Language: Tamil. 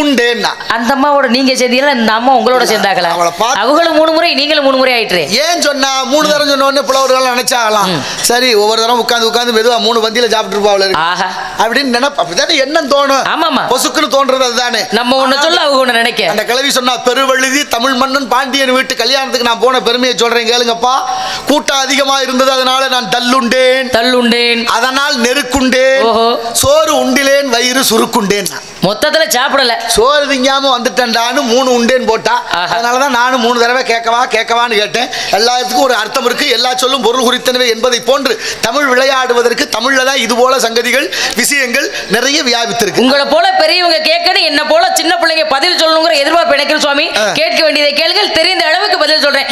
உண்டேன்னா. அந்த அம்மாவோட நீங்க சேர்ந்தீங்களா இந்த அம்மா உங்களோட சேர்ந்தாங்களா? அவங்களும் மூணு முறை நீங்களும் மூணு முறை ஆயிட்டு ஏன் சொன்னா மூணு தரம் சொன்ன உடனே புலவர்கள் நினைச்சாகலாம் சரி ஒவ்வொரு தரம் உட்காந்து உட்காந்து மெதுவா மூணு பந்தியில சாப்பிட்டு இருப்பாள் அப்படின்னு நினைப்ப அப்படிதானே எண்ணம் தோணும். ஆமாமா. பொசுக்குன்னு தோன்றது அதுதானே. நம்ம ஒண்ணு சொல்ல அவங்க ஒண்ணு நினைக்க. அந்த கிழவி சொன்னா பெருவழுதி தமிழ் மன்னன் பாண்டியன் வீட்டு கல்யாணத்துக்கு நான் போன பெருமையை சொல்றேன் கேளுங்கப்பா. கூட்டம் அதிகமா இருந்தது அதனால நான் தள்ளுண்டேன். தள்ளுண்டேன். அதனால் நெருக்குண்டேன். சோறு உண்டிலேன் வயிறு சுருக்குண்டேன் மொத்தத்துல சாப்பிடல. சோறு திங்காம வந்துட்டேன்டான்னு மூணு உண்டேன்னு போட்டா. அதனாலதான் நானும் மூணு தடவை கேட்கவா கேட்கவான்னு கேட்டேன். எல்லாத்துக்கும் ஒரு அர்த்தம் இருக்கு. எல்லா சொல்லும் பொருள் குறித்தனவே என்பதை போன்று தமிழ் விளையாடுவதற்கு தமிழ்ல தான் இது போல சங்கதிகள் விஷயங்கள் நிறைய வியாபித்திருக்கு. உங்களை போல பெரியவங்க கேட்கணும் என்ன போல சின்ன பிள்ளைங்க பதில் சொல்லணுங்கிற எதிர்பார்ப்பு எனக்கு சுவாமி. கேட்க வேண்டியதை கேளுங்கள் தெரிந்த அளவுக்கு பதில் சொல்றேன்.